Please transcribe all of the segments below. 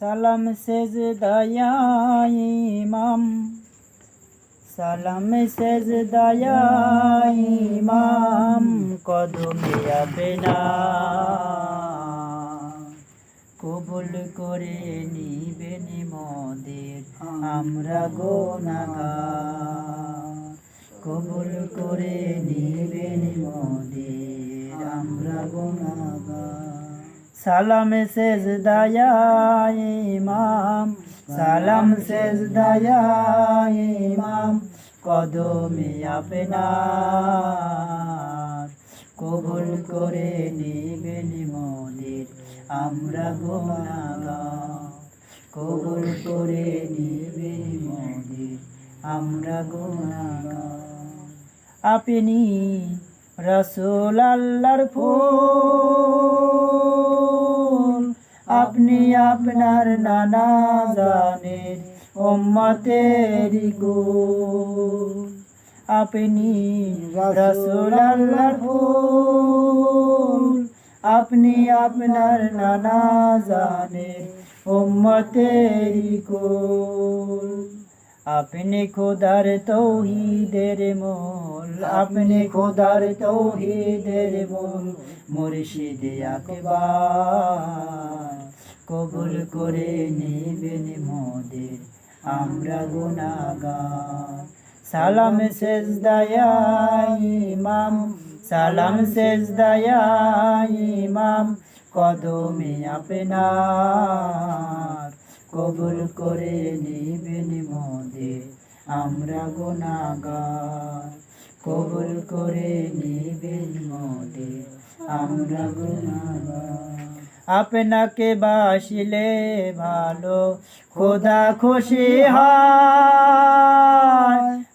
সালাম সেজ দয়াই ইমাম। সালাম সেজ দয়াই ইমাম, কদমে কবুল করে নিবেন মদের, আমরা গোনাগার কবুল করে নিবেন মদের, আমরা গোনাগার সালাম শেষ দয়াই ইমাম, সালাম শেষ দয়াই ইমাম, কদমে আপনার কবুল করে নিবেন মদের আমরা গোনাগার কবুল করে নিবেন মদের আমরা গোনাগার আপনি রসুল আল্লাহর ফুল আপনি আপনার নানা জানের উম্মতের গো আপনি রসুল আল্লাহর ফুল আপনি আপনার নানা জানের উম্মতের গুল আপনি খোদার তৌহিদের মোল। আপনি খোদার তৌহিদের মোল। মুর্শিদ আকবার। করে নেবেন মোদের। আমরা গুনাগার সালাম শেষ দয়াই ইমাম, সালাম শেষ ইমাম। কদমে আপনার কবুল করে নিবেন মোদের। আমরা গুনাগার কবুল করে নিবেন মোদের। আমরা গুনাগার আপনাকে বাসিলে ভালো, খোদা খুশি হয়।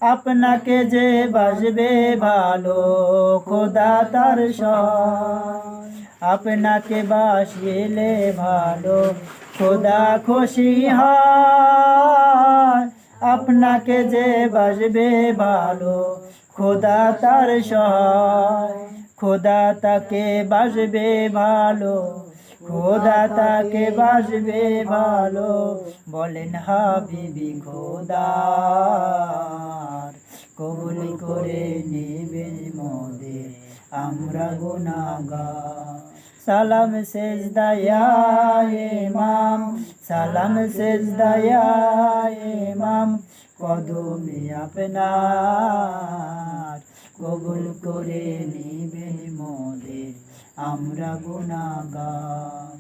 আপনাকে যে বাসবে ভালো, খোদা তার সয়। আপনাকে বাসিলে ভালো, খোদা খুশি হয়। আপনাকে যে বাসবে ভালো, খোদা তার সহায় খোদা তাকে বাসবে ভালো খোদা তাকে বাসবে ভালো, বলেন হাবিবি খোদার। কবুল করে নেবেন মোদের, আমরা গুনাগার সালাম শেষ দয়ায় ইমাম, সালাম শেষ দয়ায় ইমাম, কদমে আপনার। কবুল করে নিবে মোদের আমরা গুনাগার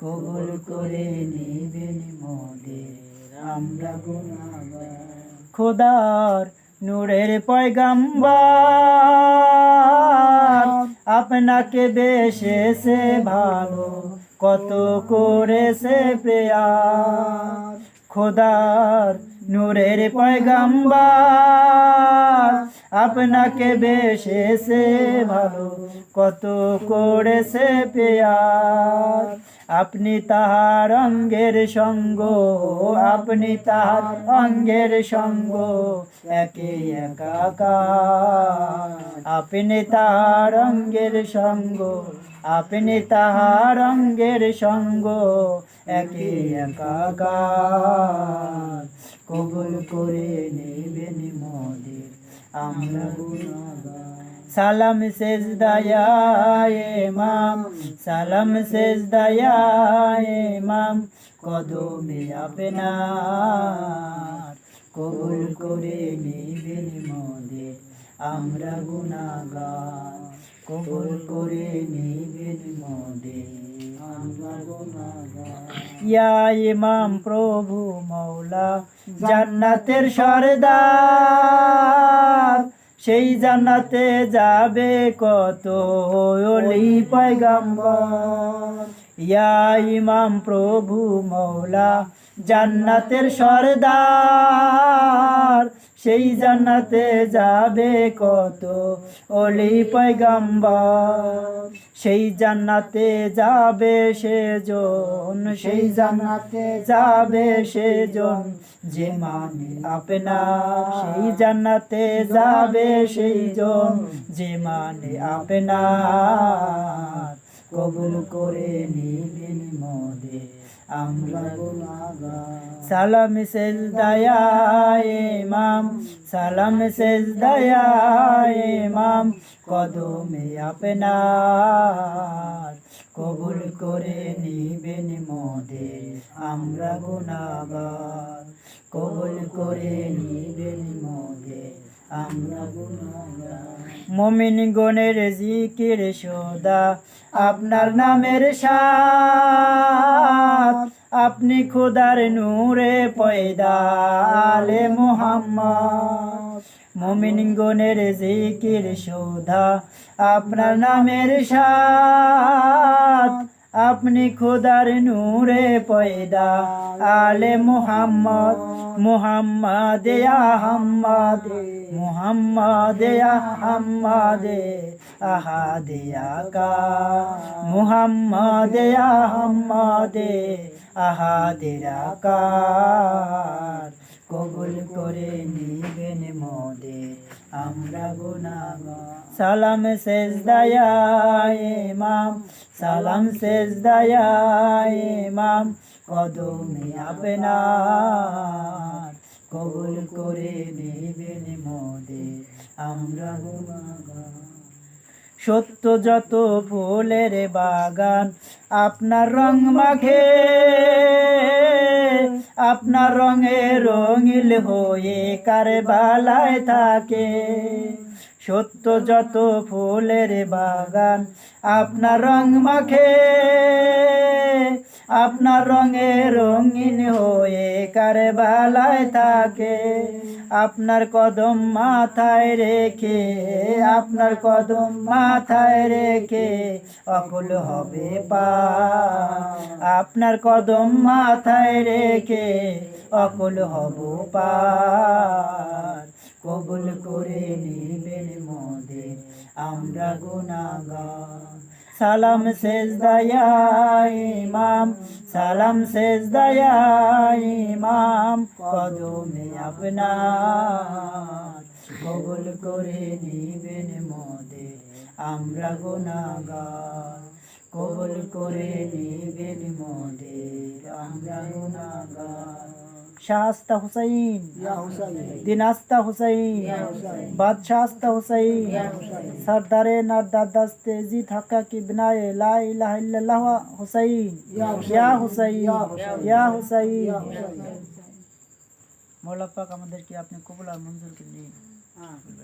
কবুল করে নিবেন মোদের, আমরা গুনাগার খোদার নূরের পয়গাম্বার, আপনাকে বেশেছে ভালো, কত করেছে প্রেয়ার। খোদার নূরের পয়গাম্বার আপনাকে বেশেছে ভালো, কত করেছে পেয়ার। আপনি তাহার অঙ্গের সঙ্গ, আপনি তাহার অঙ্গের সঙ্গ, একে একাকার। আপনি তাহার অঙ্গের সঙ্গ, আপনি তাহার অঙ্গের সঙ্গ, একে একাকার। কবুল করে নেবেন মোদের আমরা সালাম শেষ ইমাম, সালাম শেষ দয়ায় ইমাম, কদমে আপনার। কবুল করে নেবেন মোদের আমরা গুনাহগার কবুল করে নেবেন মোদের ইয়া ইমাম প্রভু মৌলা, জান্নাতের সরদার। সেই জান্নাতে যাবে কত অলি পয়গাম্বর। ইয়া ইমাম প্রভু মৌলা জান্নাতের সরদার, সেই জান্নাতে যাবে কত অলি পয়গাম্বর? সেই জান্নাতে যাবে সেজন, সেই জান্নাতে যাবে সেজন যে মানে আপনার। সেই জান্নাতে যাবে সেই জন যে মানে আপনার। কবুল করে নিবেন মোদের আমরা সালাম সেজদায়া ইমাম, সালাম সেজদায়া ইমাম, কদমে আপনার। কবুল করে নিবেন মোদে, আমরা গুনাহগার কবুল করে নিবেন গুনাহগার মমিন গণের জিকির সোদা আপনার নামের সাথ। আপনি খুদার নূরে পয়দা আলে মোহাম্মদ। মমিন গণের জিকির সোদা আপনার নামের সাথ। আপনি খুদার নূরে পয়দা, আলে মুহাম্মদ মুহাম্মদ আহম্মদ মুহাম্মদ আহম্মদ আহাদে আকা, মুহাম্মদ আহম্মদ আহাদে আকার। কবুল করে নিবেন মোদে আমরা গুনাহগার সালাম সেজদায়া ইমাম, সালাম সেজদায়া ইমাম। কদমে আপনার কবুল করে নেবেন মোদে, আমরা গুনাহগার সত্য যত ফুলের বাগান, আপনার রং মাখে। আপনার রঙে রঙিল হয়ে কারবালায় থাকে। সত্য যত ফুলের বাগান আপনার রং মাখে। আপনার রঙে রঙিন হয়ে কারবালায় থাকে। আপনার কদম মাথায় রেখে, আপনার কদম মাথায় রেখে অকুল হবে পা। আপনার কদম মাথায় রেখে অকুল হব পা। কবুল করে নিবেন মোদের, আমরা গুনাহগার সালাম সেজদায়া ইমাম, সালাম সেজদায়া ইমাম। কদমে আপনার কবুল করে নিবেন মোদের আমরা গুনাহগার। কবুল করে নিবেন মোদের আমরা গুনাহগার। শাস্তা হুসাইন দিনাস্তা হুসাইন বাদশাস্তা হুসাইন সরদারে নারদাদাস্তে জিত হাক্কা কি বিনায়ে লা ইলাহা ইল্লাল্লাহ হুসাইন ইয়া হুসাইন ইয়া হুসাইন মৌলা পাক আমাদেরকে আপনি কবুল আর মঞ্জুর করে নিন আমিন